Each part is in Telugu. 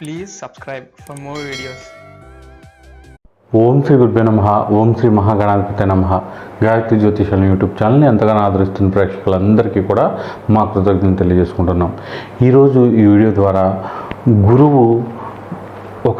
Please subscribe for more videos ఓం శ్రీ గురుభ్యో నమ ఓం శ్రీ మహాగణాధిపతి నమ. గాయత్రి జ్యోతిషాల యూట్యూబ్ ఛానల్ని ఎంతగానో ఆదరిస్తున్న ప్రేక్షకులందరికీ కూడా మా కృతజ్ఞతలు తెలియజేసుకుంటున్నాం. ఈరోజు ఈ వీడియో ద్వారా గురువు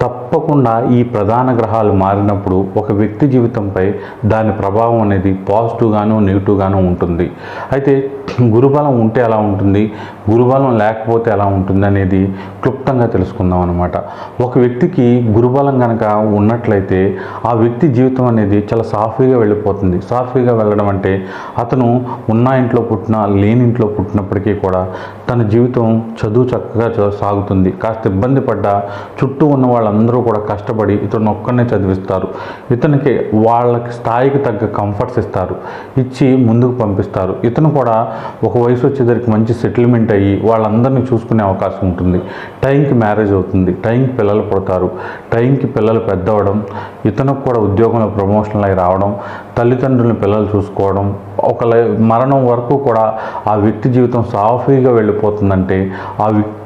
తప్పకుండా ఈ ప్రధాన గ్రహాలు మారినప్పుడు ఒక వ్యక్తి జీవితంపై దాని ప్రభావం అనేది పాజిటివ్గాను నెగిటివ్గాను ఉంటుంది. అయితే గురుబలం ఉంటే ఎలా ఉంటుంది? గురుబలం లేకపోతే ఎలా ఉంటుంది అనేది క్లుప్తంగా తెలుసుకుందాం అనమాట ఒక వ్యక్తికి గురుబలం కనుక ఉన్నట్లయితే ఆ వ్యక్తి జీవితం అనేది చాలా సాఫీగా వెళ్ళిపోతుంది. సాఫీగా వెళ్ళడం అంటే అతను ఉన్న ఇంట్లో పుట్టిన లేని ఇంట్లో పుట్టినప్పటికీ కూడా తన జీవితం చదువు చక్కగా చ- సాగుతుంది. కాస్త ఇబ్బంది పడ్డా చుట్టూ ఉన్న వాళ్ళందరూ కూడా కష్టపడి ఇతను ఒక్కనే చదివిస్తారు. ఇతనికి వాళ్ళకి స్థాయికి తగ్గ కంఫర్ట్స్ ఇస్తారు. ఇచ్చి ముందుకు పంపిస్తారు. ఇతను కూడా ఒక వయసు వచ్చేసరికి మంచి సెటిల్మెంట్ అయ్యి వాళ్ళందరినీ చూసుకునే అవకాశం ఉంటుంది. టైంకి మ్యారేజ్ అవుతుంది. టైంకి పిల్లలు పుడతారు. టైంకి పిల్లలు పెద్దవడం ఇతనికి కూడా ఉద్యోగంలో ప్రమోషన్లు అయి రావడం తల్లిదండ్రులను పిల్లలు చూసుకోవడం ఒక మరణం వరకు కూడా ఆ వ్యక్తి జీవితం సాఫీగా వెళ్ళిపోతుందంటే ఆ వ్యక్తి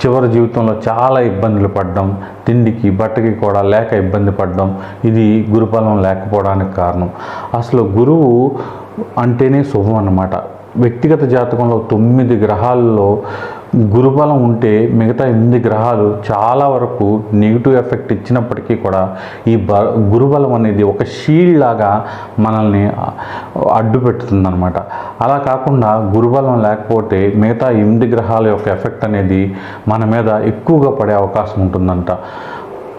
చివరి జీవితంలో చాలా ఇబ్బందులు పడ్డం తిండికి బట్టకి కూడా లేక ఇబ్బంది పడడం ఇది గురుఫలం లేకపోవడానికి కారణం. అసలు గురువు అంటేనే శుభం అన్నమాట. వ్యక్తిగత జాతకంలో తొమ్మిది గ్రహాల్లో గురుబలం ఉంటే మిగతా ఎనిమిది గ్రహాలు చాలా వరకు నెగిటివ్ ఎఫెక్ట్ ఇచ్చినప్పటికీ కూడా ఈ బ గురుబలం అనేది ఒక షీల్డ్ లాగా మనల్ని అడ్డు పెడుతుందనమాట అలా కాకుండా గురుబలం లేకపోతే మిగతా ఎనిమిది గ్రహాల యొక్క ఎఫెక్ట్ అనేది మన మీద ఎక్కువగా పడే అవకాశం ఉంటుందంట.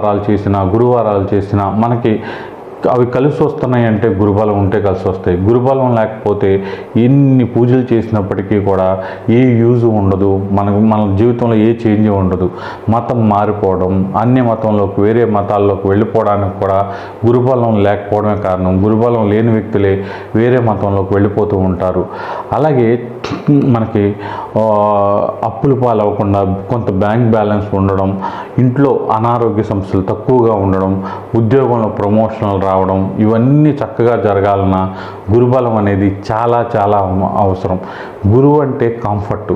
సోమవారాలు చేసినా గురువారాలు చేసినా మనకి అవి కలిసి వస్తున్నాయి అంటే గురుబలం ఉంటే కలిసి వస్తాయి. గురుబలం లేకపోతే ఎన్ని పూజలు చేసినప్పటికీ కూడా ఏ యూజ్ ఉండదు. మనకు మన జీవితంలో ఏ చేంజ్ ఉండదు. మతం మారిపోవడం అన్య మతంలోకి వేరే మతాల్లోకి వెళ్ళిపోవడానికి కూడా గురుబలం లేకపోవడమే కారణం. గురుబలం లేని వ్యక్తులే వేరే మతంలోకి వెళ్ళిపోతూ ఉంటారు. అలాగే మనకి అప్పులు పాలవ్వకుండా కొంత బ్యాంక్ బ్యాలెన్స్ ఉండడం ఇంట్లో అనారోగ్య సమస్యలు తక్కువగా ఉండడం ఉద్యోగంలో ప్రమోషన్లు రావడం ఇవన్నీ చక్కగా జరగాలన్నా గురుబలం అనేది చాలా చాలా అవసరం. గురువు అంటే కంఫర్ట్.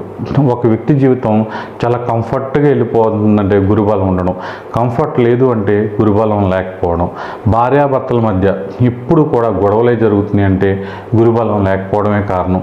ఒక వ్యక్తి జీవితం చాలా కంఫర్ట్గా వెళ్ళిపోతుందంటే గురుబలం ఉండడం. కంఫర్ట్ లేదు అంటే గురుబలం లేకపోవడం. భార్యాభర్తల మధ్య ఇప్పుడు కూడా గొడవలే జరుగుతున్నాయి అంటే గురుబలం లేకపోవడమే కారణం.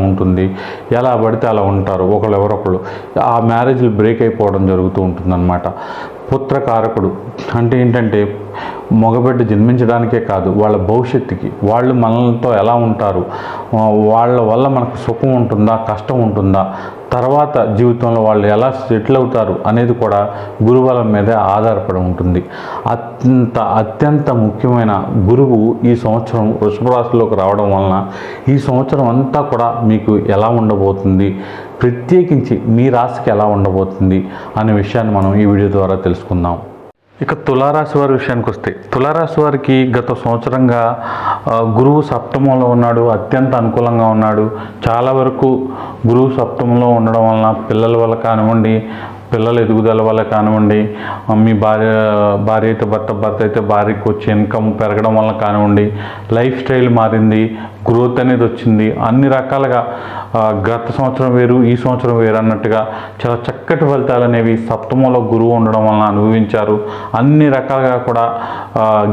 ఉంటుంది. ఎలా పడితే అలా ఉంటారు. ఒకళ్ళు. ఎవరొకళ్ళు ఆ మ్యారేజ్లు బ్రేక్ అయిపోవడం జరుగుతూ ఉంటుందన్నమాట. పుత్రకారకుడు అంటే ఏంటంటే మగబిడ్డ జన్మించడానికే కాదు వాళ్ళ భవిష్యత్తుకి. వాళ్ళు మనలతో ఎలా ఉంటారు? వాళ్ళ వల్ల మనకు సుఖం ఉంటుందా? కష్టం ఉంటుందా? తర్వాత జీవితంలో వాళ్ళు ఎలా సెటిల్ అవుతారు అనేది కూడా గురుబలం మీదే ఆధారపడి ఉంటుంది. అత్యంత అత్యంత ముఖ్యమైన గురువు ఈ సంవత్సరం వృషభ రాశిలోకి రావడం వలన ఈ సంవత్సరం అంతా కూడా మీకు ఎలా ఉండబోతుంది? ప్రత్యేకించి మీ రాశికి ఎలా ఉండబోతుంది అనే విషయాన్ని మనం ఈ వీడియో ద్వారా తెలుసుకుందాం. ఇక తులారాశి వారి విషయానికి వస్తే తులారాశి వారికి గత సంవత్సరంగా గురువు సప్తమంలో ఉన్నాడు అత్యంత అనుకూలంగా ఉన్నాడు. చాలా వరకు గురువు సప్తమంలో ఉండడం వలన పిల్లల వల్ల కానివ్వండి పిల్లల ఎదుగుదల వల్ల కానివ్వండి మీ భార్య భార్య అయితే భర్త భర్త అయితే భార్యకు వచ్చే ఇన్కమ్ పెరగడం వల్ల కానివ్వండి లైఫ్ స్టైల్ మారింది గ్రోత్ అనేది వచ్చింది. అన్ని రకాలుగా గత సంవత్సరం వేరు ఈ సంవత్సరం వేరు అన్నట్టుగా చాలా చక్కటి ఫలితాలు అనేవి సప్తమంలో గురువు ఉండడం వలన అనుభవించారు. అన్ని రకాలుగా కూడా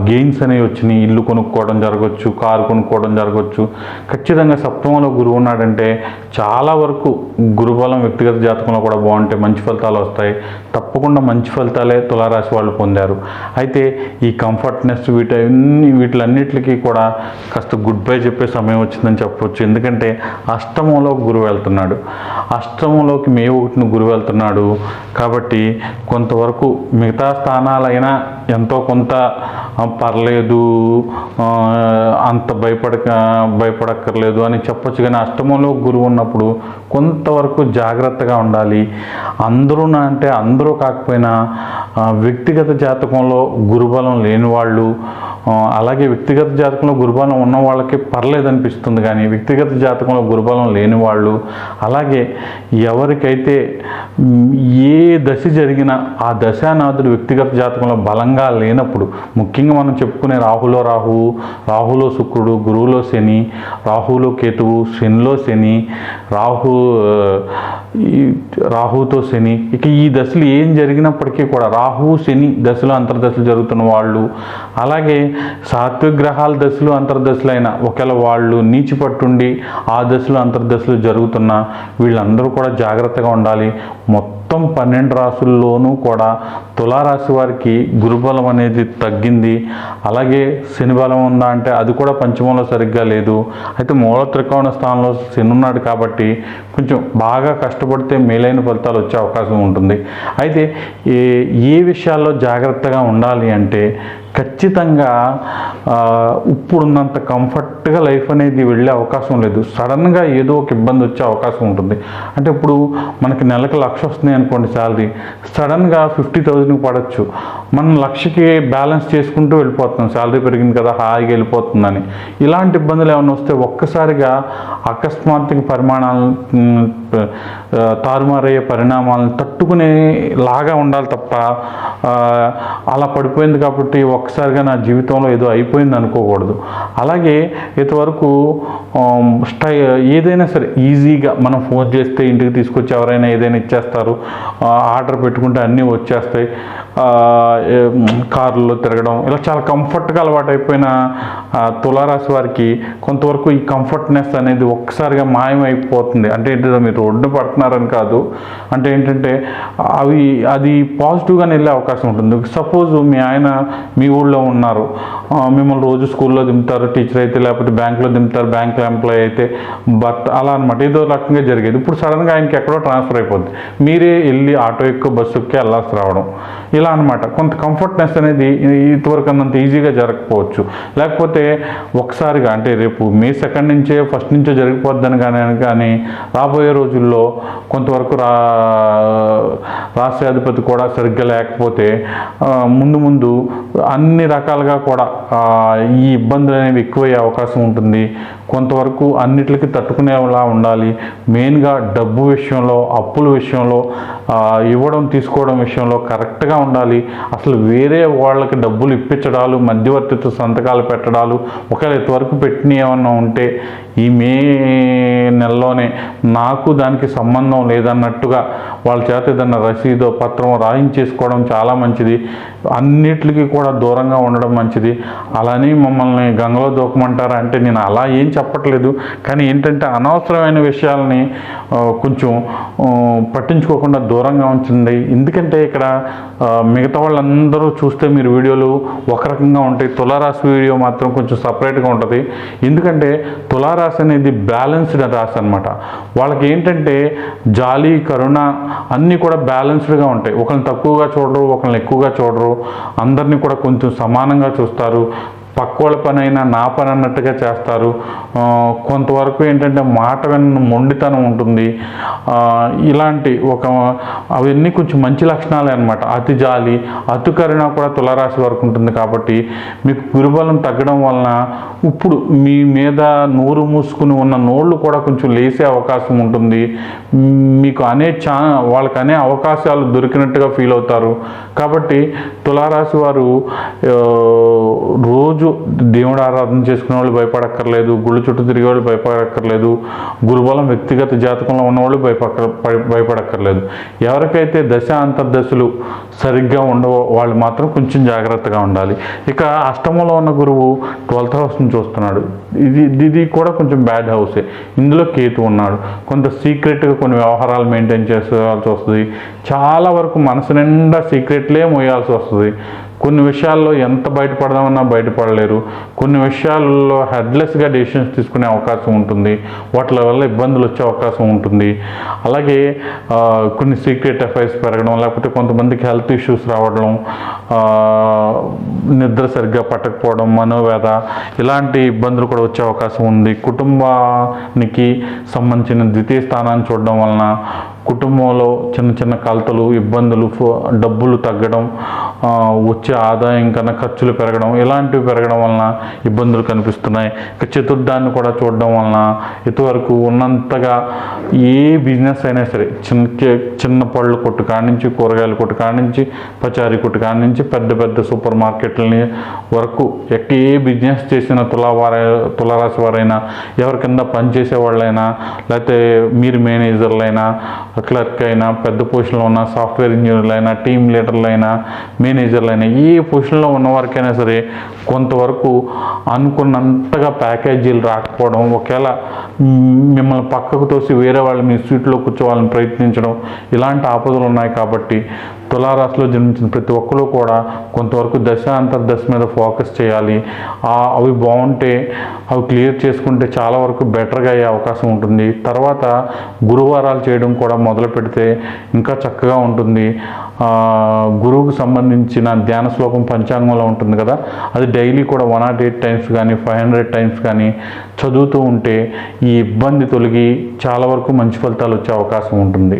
గెయిన్స్ అనేవి వచ్చినాయి. ఇల్లు కొనుక్కోవడం జరగవచ్చు కారు కొనుక్కోవడం జరగవచ్చు ఖచ్చితంగా సప్తమంలో గురువు ఉన్నాడంటే చాలా వరకు గురుబలం వ్యక్తిగత జాతకంలో కూడా బాగుంటాయి మంచి ఫలితాలు వస్తాయి. తప్పకుండా మంచి ఫలితాలే తులారాశి వాళ్ళు పొందారు. అయితే ఈ కంఫర్ట్నెస్ వీటన్ని వీటిలన్నిటికీ కూడా కాస్త గుడ్ బై చెప్పేసి సమయం వచ్చిందని చెప్పవచ్చు ఎందుకంటే అష్టమంలో గురువు వెళ్తున్నాడు. అష్టమంలోకి మే ఒకటిని గురువు వెళ్తున్నాడు. కాబట్టి కొంతవరకు మిగతా స్థానాలైనా ఎంతో కొంత పర్లేదు అంత భయపడక భయపడక్కర్లేదు అని చెప్పొచ్చు. కానీ అష్టమంలో గురువు ఉన్నప్పుడు కొంతవరకు జాగ్రత్తగా ఉండాలి. అందరూ నా అంటే అందరూ కాకపోయినా వ్యక్తిగత జాతకంలో గురుబలం లేని వాళ్ళు అలాగే వ్యక్తిగత జాతకంలో గురుబలం ఉన్న వాళ్ళకి పర్లేదు అనిపిస్తుంది. కానీ వ్యక్తిగత జాతకంలో గురుబలం లేని వాళ్ళు అలాగే ఎవరికైతే ఏ దశ జరిగినా ఆ దశానాథుడు వ్యక్తిగత జాతకంలో బలంగా లేనప్పుడు ముఖ్యంగా మనం చెప్పుకునే రాహులో రాహు రాహులో శుక్రుడు గురువులో శని రాహులో కేతువు శనిలో శని రాహు ఈ రాహుతో శని ఇక ఈ దశలు ఏం జరిగినప్పటికీ కూడా రాహు శని దశలు అంతర్దశలు జరుగుతున్న వాళ్ళు అలాగే సాత్విక గ్రహాల దశలు అంతర్దశలు అయిన ఒకవేళ వాళ్ళు నీచి పట్టుండి ఆ దశలు అంతర్దశలు జరుగుతున్న వీళ్ళందరూ కూడా జాగ్రత్తగా ఉండాలి. మొత్తం పన్నెండు రాసుల్లోనూ కూడా తులారాశి వారికి బలం అనేది తగ్గింది. అలాగే శని బలం ఉందా అంటే అది కూడా పంచమంలో సరిగ్గా లేదు. అయితే మూల త్రికోణ స్థానంలో శని ఉన్నాడు కాబట్టి కొంచెం బాగా కష్టపడితే మేలైన ఫలితాలు వచ్చే అవకాశం ఉంటుంది. అయితే ఏ ఏ విషయాల్లో జాగ్రత్తగా ఉండాలి అంటే ఖచ్చితంగా ఇప్పుడున్నంత కంఫర్ట్గా లైఫ్ అనేది వెళ్ళే అవకాశం లేదు. సడన్గా ఏదో ఒక ఇబ్బంది వచ్చే అవకాశం ఉంటుంది. అంటే ఇప్పుడు మనకి నెలకు లక్ష వస్తున్నాయి అనుకోండి శాలరీ. సడన్గా ఫిఫ్టీ థౌజండ్కి పడవచ్చు మనం లక్షకి బ్యాలెన్స్ చేసుకుంటూ వెళ్ళిపోతున్నాం. శాలరీ పెరిగింది కదా హాయిగా వెళ్ళిపోతుందని. ఇలాంటి ఇబ్బందులు ఏమైనా వస్తే ఒక్కసారిగా అకస్మాత్తుగా పరిమాణాలు తారుమారయ్యే పరిణామాలను తట్టుకునే లాగా ఉండాలి తప్ప అలా పడిపోయింది కాబట్టి ఒక్కసారిగా నా జీవితంలో ఏదో అయిపోయింది అనుకోకూడదు. అలాగే ఇంతవరకు స్టై ఏదైనా సరే ఈజీగా మనం ఫోన్ చేస్తే ఇంటికి తీసుకొచ్చి ఎవరైనా ఏదైనా ఇచ్చేస్తారు. ఆర్డర్ పెట్టుకుంటే అన్నీ వచ్చేస్తాయి. ఆ, తిరగడం ఇలా చాలా కంఫర్ట్గా అలవాటు అయిపోయిన తులారాశి వారికి కొంతవరకు ఈ కంఫర్ట్నెస్ అనేది ఒక్కసారిగా మాయమైపోతుంది. అంటే ఏంటంటే మీరు రోడ్డు పడుతున్నారని కాదు. అంటే ఏంటంటే అవి అది పాజిటివ్గానే వెళ్ళే అవకాశం ఉంటుంది. సపోజ్ మీ ఆయన మీ ఊళ్ళో ఉన్నారు. మిమ్మల్ని రోజు స్కూల్లో దింపుతారు టీచర్ అయితే లేకపోతే బ్యాంక్లో దింపుతారు బ్యాంక్లో ఎంప్లాయ్ అయితే. బట్ అలా అనమాట ఏదో రకంగా జరిగేది. ఇప్పుడు సడన్గా ఆయనకి ఎక్కడో ట్రాన్స్ఫర్ అయిపోద్ది. మీరే వెళ్ళి ఆటో ఎక్కువ బస్సు ఎక్కి వెళ్ళాల్సి రావడం. ఇలా అనమాట కొంత కంఫర్ట్నెస్ అనేది ఇంతవరకు అన్నంత ఈజీగా జరగకపోవచ్చు. లేకపోతే ఒకసారిగా అంటే రేపు మే సెకండ్ నుంచే ఫస్ట్ నుంచే జరిగిపోద్దని కానీ కానీ రాబోయే రోజుల్లో కొంతవరకు రా రాష్ట్రాధిపతి కూడా సరిగ్గా లేకపోతే ముందు ముందు అన్ని అన్ని రకాలుగా కూడా ఈ ఇబ్బందులు అనేవి ఎక్కువయ్యే అవకాశం ఉంటుంది. కొంతవరకు అన్నిటికీ తట్టుకునేలా ఉండాలి. మెయిన్గా డబ్బు విషయంలో అప్పుల విషయంలో ఇవ్వడం తీసుకోవడం విషయంలో కరెక్ట్గా ఉండాలి. అసలు వేరే వాళ్ళకి డబ్బులు ఇప్పించడాలు మధ్యవర్తిత్వ సంతకాలు పెట్టడాలు ఒకవేళ ఇంతవరకు పెట్టిన ఏమన్నా ఉంటే ఈ మే నెలలోనే నాకు దానికి సంబంధం లేదన్నట్టుగా వాళ్ళ చేత ఏదన్నా రసీదో పత్రం రాయించేసుకోవడం చాలా మంచిది. అన్నిటికీ కూడా దూరంగా ఉండడం మంచిది. అలానే మమ్మల్ని గంగలో దూకమంటారా అంటే నేను అలా ఏం చెప్పట్లేదు. కానీ ఏంటంటే అనవసరమైన విషయాలని కొంచెం పట్టించుకోకుండా దూరంగా ఉంచండి. ఎందుకంటే ఇక్కడ మిగతా వాళ్ళందరూ చూస్తే మీరు వీడియోలు ఒక రకంగా ఉంటాయి. తులారాశి వీడియో మాత్రం కొంచెం సపరేట్గా ఉంటుంది. ఎందుకంటే తులారాశి అనేది బ్యాలెన్స్డ్ రాశి అనమాట వాళ్ళకి ఏంటంటే జాలి కరుణ అన్నీ కూడా బ్యాలెన్స్డ్గా ఉంటాయి. ఒకరిని తక్కువగా చూడరు ఒకరిని ఎక్కువగా చూడరు. అందరినీ కూడా కొంచెం కొంచెం సమానంగా చూస్తారు. పక్కోళ్ళ పని అయినా నా పని అన్నట్టుగా చేస్తారు కొంతవరకు ఏంటంటే మాట విన్న మొండితనం ఉంటుంది. ఇలాంటి ఒక అవన్నీ కొంచెం మంచి లక్షణాలే అనమాట అతి జాలి అతికరణ కూడా తులారాశి వరకు ఉంటుంది కాబట్టి మీకు గురుబలం తగ్గడం వలన ఇప్పుడు మీ మీద నోరు మూసుకుని ఉన్న నోళ్ళు కూడా కొంచెం లేసే అవకాశం ఉంటుంది. మీకు అనే ఛా వాళ్ళకి అనే అవకాశాలు దొరికినట్టుగా ఫీల్ అవుతారు. కాబట్టి తులారాశి వారు రోజు రోజు దేవుడు ఆరాధన చేసుకునే వాళ్ళు భయపడక్కర్లేదు గుళ్ళు చుట్టూ తిరిగే వాళ్ళు భయపడక్కర్లేదు గురుబలం వ్యక్తిగత జాతకంలో ఉన్నవాళ్ళు భయపక్క భయపడక్కర్లేదు. ఎవరికైతే దశ అంతర్దశలు సరిగ్గా ఉండవో వాళ్ళు మాత్రం కొంచెం జాగ్రత్తగా ఉండాలి. ఇక అష్టమంలో ఉన్న గురువు ట్వెల్త్ హౌస్ నుంచి వస్తున్నాడు. ఇది ఇది కూడా కొంచెం బ్యాడ్ హౌసే. ఇందులో కేతు ఉన్నాడు. కొంత సీక్రెట్గా కొన్ని వ్యవహారాలు మెయింటైన్ చేసుకోవాల్సి వస్తుంది. చాలా వరకు మనసు నిండా సీక్రెట్లే మోయాల్సి వస్తుంది. కొన్ని విషయాల్లో ఎంత బయటపడదామన్నా బయటపడలేరు. కొన్ని విషయాల్లో హెడ్లెస్గా డెసిషన్స్ తీసుకునే అవకాశం ఉంటుంది. వాటి వల్ల ఇబ్బందులు వచ్చే అవకాశం ఉంటుంది. అలాగే కొన్ని సీక్రెట్ అఫైర్స్ పెరగడం లేకపోతే కొంతమందికి హెల్త్ ఇష్యూస్ రావడం నిద్ర సరిగ్గా పట్టకపోవడం మనోవేద ఇలాంటి ఇబ్బందులు కూడా వచ్చే అవకాశం ఉంది. కుటుంబానికి సంబంధించిన ద్వితీయ స్థానాన్ని చూడడం వలన కుటుంబంలో చిన్న చిన్న కలతలు ఇబ్బందులు ఫో- డబ్బులు తగ్గడం వచ్చే ఆదాయం కన్నా ఖర్చులు పెరగడం ఇలాంటివి పెరగడం వలన ఇబ్బందులు కనిపిస్తున్నాయి. ఇక చతుర్థాన్ని కూడా చూడడం వలన ఇంతవరకు ఉన్నంతగా ఏ బిజినెస్ అయినా సరే చిన్న చిన్న పళ్ళు కొట్టు కానించి నుంచి కూరగాయల కొట్టు కానించి నుంచి పచారీ కొట్టు కానించి నుంచి పెద్ద పెద్ద సూపర్ మార్కెట్లని వరకు ఎక్క ఏ బిజినెస్ చేసిన తులావార తులారాశి వారైనా ఎవరి కింద పనిచేసే వాళ్ళైనా లేకపోతే మీరు మేనేజర్లైనా క్లర్క్ అయినా పెద్ద పొజిషన్లో ఉన్న సాఫ్ట్వేర్ ఇంజనీర్లు అయినా టీమ్ లీడర్లైనా మేనేజర్లైనా ఏ పొజిషన్లో ఉన్న వారికైనా సరే కొంతవరకు అనుకున్నంతగా ప్యాకేజీలు రాకపోవడం ఒకవేళ మిమ్మల్ని పక్కకు తోసి వేరే వాళ్ళు మీ సీట్లో కూర్చోవాలని ప్రయత్నించడం ఇలాంటి ఆపదలు ఉన్నాయి కాబట్టి తులారాశిలో జన్మించిన ప్రతి ఒక్కరూ కూడా కొంతవరకు దశ అంతర్దశ మీద ఫోకస్ చేయాలి. ఆ అవి బాగుంటే అవి క్లియర్ చేసుకుంటే చాలా వరకు బెటర్గా అయ్యే అవకాశం ఉంటుంది. తర్వాత గురువారాలు చేయడం కూడా మొదలు పెడితే ఇంకా చక్కగా ఉంటుంది. గురువుకు సంబంధించిన ధ్యాన శ్లోకం పంచాంగంలో ఉంటుంది కదా. అది డైలీ కూడా వన్ నాట్ ఎయిట్ టైమ్స్ కానీ ఫైవ్ హండ్రెడ్ టైమ్స్ కానీ చదువుతూ ఉంటే ఈ ఇబ్బంది తొలగి చాలా వరకు మంచి ఫలితాలు వచ్చే అవకాశం ఉంటుంది.